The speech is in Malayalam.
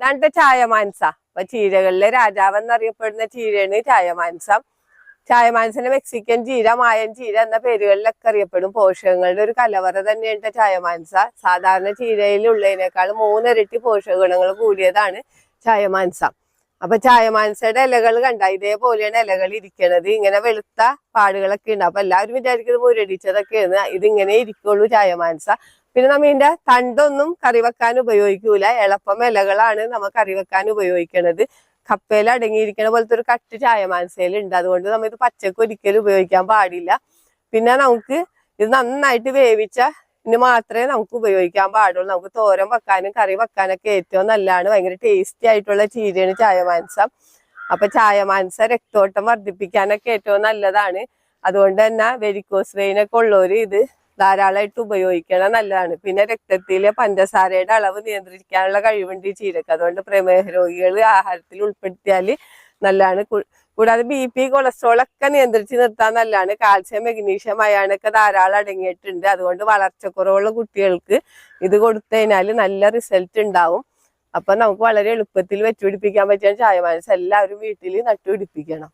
ഇതാണ് ചായ മാൻസ അപ്പൊ ചീരകളിലെ രാജാവ് എന്നറിയപ്പെടുന്ന ചീരയാണ് ചായ മാൻസം ചായ മാൻസിന്റെ മെക്സിക്കൻ ചീര മായൻ ചീര എന്ന പേരുകളിലൊക്കെ അറിയപ്പെടും. പോഷകങ്ങളുടെ ഒരു കലവറ തന്നെയാണ് ചായ മാൻസ സാധാരണ ചീരയിലുള്ളതിനേക്കാൾ മൂന്നിരട്ടി പോഷക ഗുണങ്ങൾ കൂടിയതാണ് ചായ മാൻസ അപ്പൊ ചായ മാൻസയുടെ ഇലകൾ കണ്ട ഇതേപോലെയാണ് ഇലകൾ ഇരിക്കണത്. ഇങ്ങനെ വെളുത്ത പാടുകളൊക്കെ ഉണ്ട്. അപ്പൊ എല്ലാവരും വിചാരിക്കുന്നത് മുരടിച്ചതൊക്കെയാണ്. ഇതിങ്ങനെ ഇരിക്കുള്ളൂ ചായ മാൻസ പിന്നെ നമ്മ ഇതിന്റെ തണ്ടൊന്നും കറി വെക്കാൻ ഉപയോഗിക്കൂല. എളുപ്പം ഇലകളാണ് നമ്മ കറി വെക്കാൻ ഉപയോഗിക്കണത്. കപ്പയിൽ അടങ്ങിയിരിക്കണ പോലത്തെ ഒരു കട്ട് ചായ മാനസയിലുണ്ട് അതുകൊണ്ട് നമ്മ ഇത് പച്ചക്ക് ഒരിക്കലും ഉപയോഗിക്കാൻ പാടില്ല. പിന്നെ നമുക്ക് ഇത് നന്നായിട്ട് വേവിച്ച ഇനി മാത്രമേ നമുക്ക് ഉപയോഗിക്കാൻ പാടുള്ളൂ. നമുക്ക് തോരൻ വെക്കാനും കറി വെക്കാനൊക്കെ ഏറ്റവും നല്ലതാണ്. ഭയങ്കര ടേസ്റ്റി ആയിട്ടുള്ള ചീരയാണ് ചായ മാനസം അപ്പൊ ചായ മാനസ രക്തോട്ടം വർദ്ധിപ്പിക്കാനൊക്കെ ഏറ്റവും നല്ലതാണ്. അതുകൊണ്ട് തന്നെ വെരിക്കോസ് വെയിനൊക്കെ ഉള്ളവര് ഇത് ധാരാളമായിട്ട് ഉപയോഗിക്കണം നല്ലതാണ്. പിന്നെ രക്തത്തിലെ പഞ്ചസാരയുടെ അളവ് നിയന്ത്രിക്കാനുള്ള കഴിവുണ്ട് ഈ ചീരക്ക്. അതുകൊണ്ട് പ്രമേഹ രോഗികൾ ആഹാരത്തിൽ ഉൾപ്പെടുത്തിയാൽ നല്ലതാണ്. കൂടാതെ ബി പി കൊളസ്ട്രോൾ ഒക്കെ നിയന്ത്രിച്ച് നിർത്താൻ നല്ലതാണ്. കാൽസ്യം മെഗ്നീഷ്യം അയാണൊക്കെ ധാരാളം അടങ്ങിയിട്ടുണ്ട്. അതുകൊണ്ട് വളർച്ചക്കുറവുള്ള കുട്ടികൾക്ക് ഇത് കൊടുത്തു നല്ല റിസൾട്ട് ഉണ്ടാവും. അപ്പൊ നമുക്ക് വളരെ എളുപ്പത്തിൽ വെച്ചുപിടിപ്പിക്കാൻ പറ്റിയ ചായ മനസ്സ് എല്ലാവരും വീട്ടിൽ നട്ടുപിടിപ്പിക്കണം.